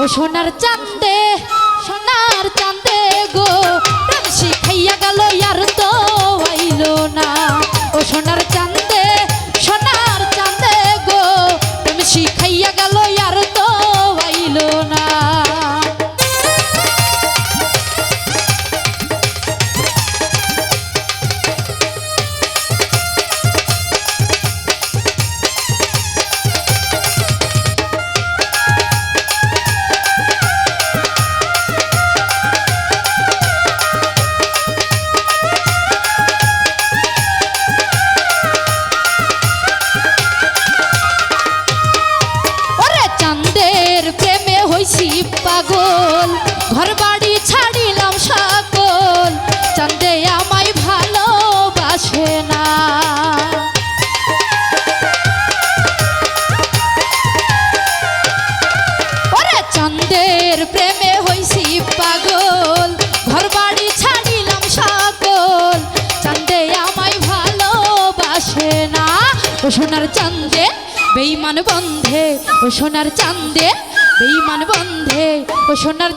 ও সোনার চান্দে সোনার চান্দে গো রাশি শিখাইয়া গেল, আর তো আইলো না। ও সোনার না ও সোনার চান্দে বেইমান বন্ধে ও সোনার চান্দে বেইমান বন্ধে ও সোনার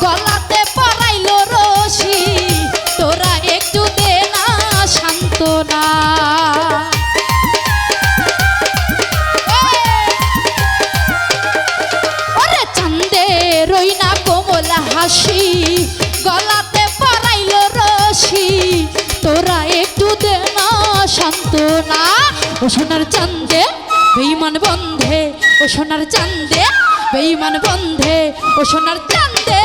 গলাতে পরাইলো রশি। তোরা একটু দে না, সান্ত্বনা। রই না কোমল হাসি। গলাতে পরাইলো রশি। তোরা একটু দে না, সান্ত্বনা। ও সোনার চান্দে বন্ধে। ও সোনার চান্দে বেইমান বন্ধে ও সোনার চান্দে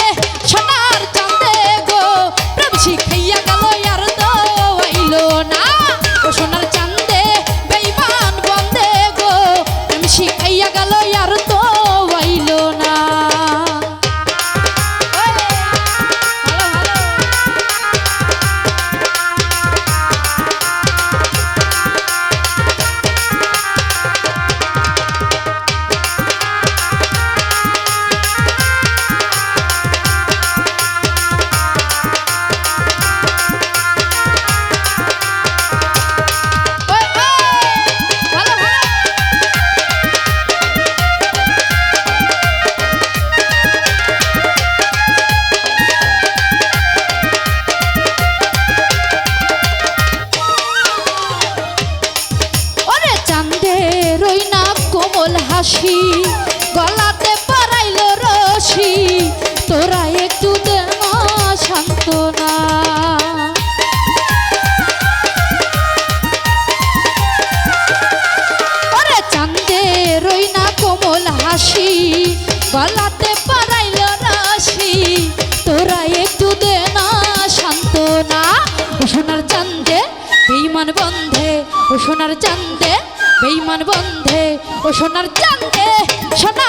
হাসি গলাতে পরাইল রশি তোরা একটু দে না শান্ত না সোনার চান্দে বেইমান বন্ধে। ও সোনার চান্দে বেইমান বন্ধে। ও সোনার চান্দে সোনার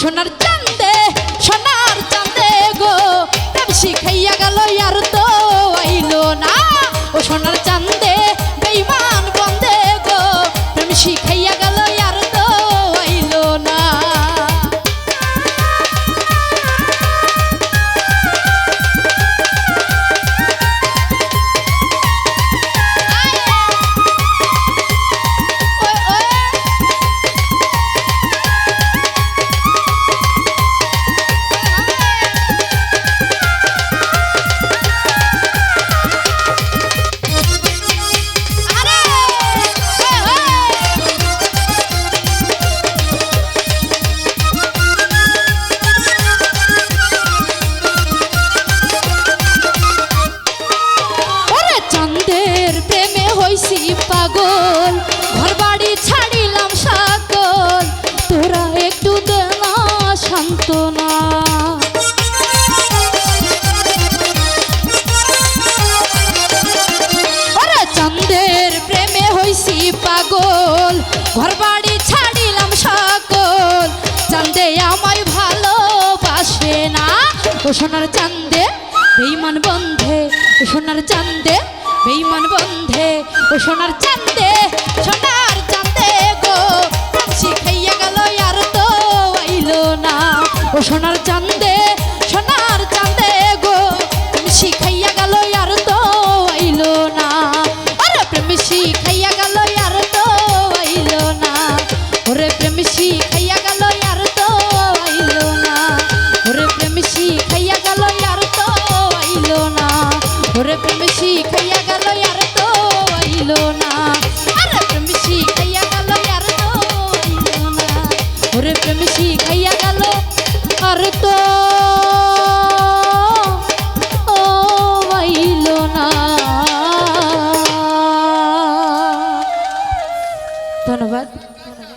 সোনার চান্দে প্রেমে পাগল ছাড়িলাম আমায় ভালোবাসে না সোনার চাঁদে বেইমান বন্ধে সোনার চাঁদে বেইমান বন্ধে সোনার চাঁদে সোনার ও সোনার চান্দে সোনার চান্দে গো তুমি শিখাইয়া গেল আর তো আইল না। আরে প্রেম শিখাইয়া গেল আর তো আইল না। ওরে প্রেম শিখাইয়া গেল আর তো আইল না। ওরে প্রেম শিখাইয়া গেল আর তো আইল না। ওরে প্রেম শিখাইয়া গেল আর তো আইল না। আরে প্রেম শিখাইয়া গেল আর তো আইল না। ওরে প্রেম শিখাইয়া আর তো